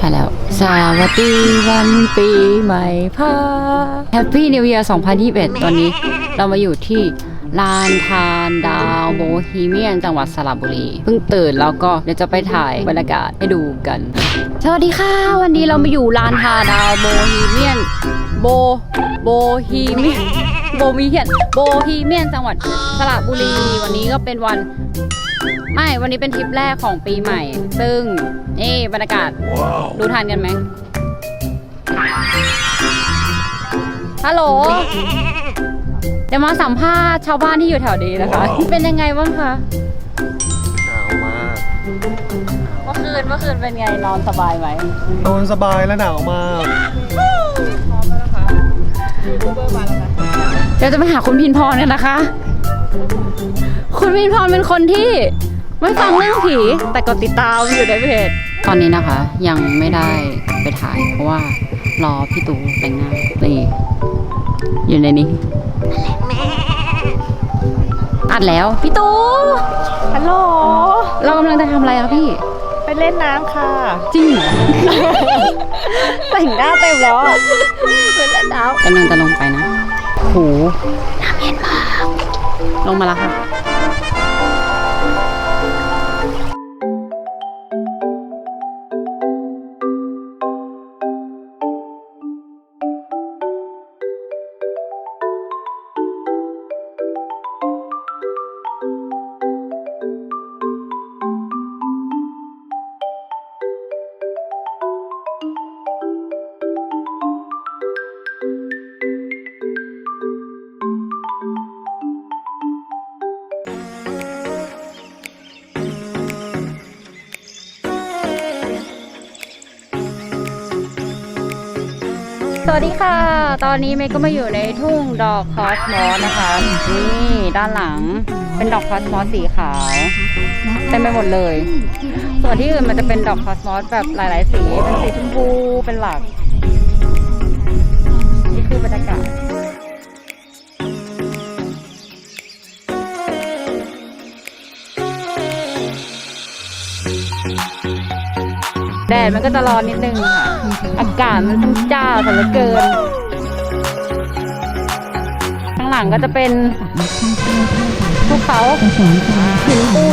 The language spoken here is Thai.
ใช่แล้ว สวัสดีวันปีใหม่พาแฮปปี้นิว e ย r 2021 ตอนนี้เรามาอยู่ที่ลานทานดาวโบฮีเมียนจังหวัดสระบุรี เพิ่งตื่นแล้วก็เดี๋ยวจะไปถ่ายบรรยากาศให้ดูกัน สวัสดีค่ะวันนี้เรามาอยู่ลานทานดาวโบฮีเมียนโบโบฮีเมียนโบมีเฮียนโบฮีเมียนจังหวัดสระบุรี วันนี้ก็เป็นวัน ไม่ วันนี้เป็นทริปแรกของปีใหม่ ซึ่ง นี่บรรยากาศ ดูทันกันไหม ฮัลโหล เดี๋ยวมาสัมภาษณ์ชาวบ้านที่อยู่แถวนี้นะคะ เป็นยังไงบ้างคะหนาวมากเมื่อคืนเมื่อคืนเป็นไง นอนสบายไหม นอนสบายและหนาวมากเดี๋ยวจะไปหาคุณพินพรกันนะคะ คุณพินพรเป็นคนที่ไม่ฟังเรื่องผี แต่ก็ติดตามอยู่ในเพจตอนนี้นะคะยังไม่ได้ไปถ่าย เพราะว่ารอพี่ตูแต่งหน้านี่อยู่ในนี้อัดแล้วพี่ตูฮัลโหล เรากำลังจะทำอะไรคะพี่ ไปเล่นน้ำค่ะ จริงเหรอ แต่งหน้าเต็มแล้วอะเป็นแล้วดาวกำลังจะลงไปนะโหน้ำเย็นมาก ลงมาแล้วค่ะ วัสดีค่ะ ตอนนี้เมย์ก็มาอยู่ในทุ่งดอกคอสมอสนะคะ นี่ด้านหลังเป็นดอกคอสมอสสีขาวเต็มไปหมดเลย ส่วนที่อื่นมันจะเป็นดอกคอสมอสแบบหลาย ๆ สี เป็นสีชมพูเป็นหลัก นี่คือบรรยากาศ แดดมันก็จะร้อนนิดนึงค่ะอากาศมันช่างจ้าซะเหลือเกิน ข้างหลังก็จะเป็นภูเขาหินปูนใช่ไหม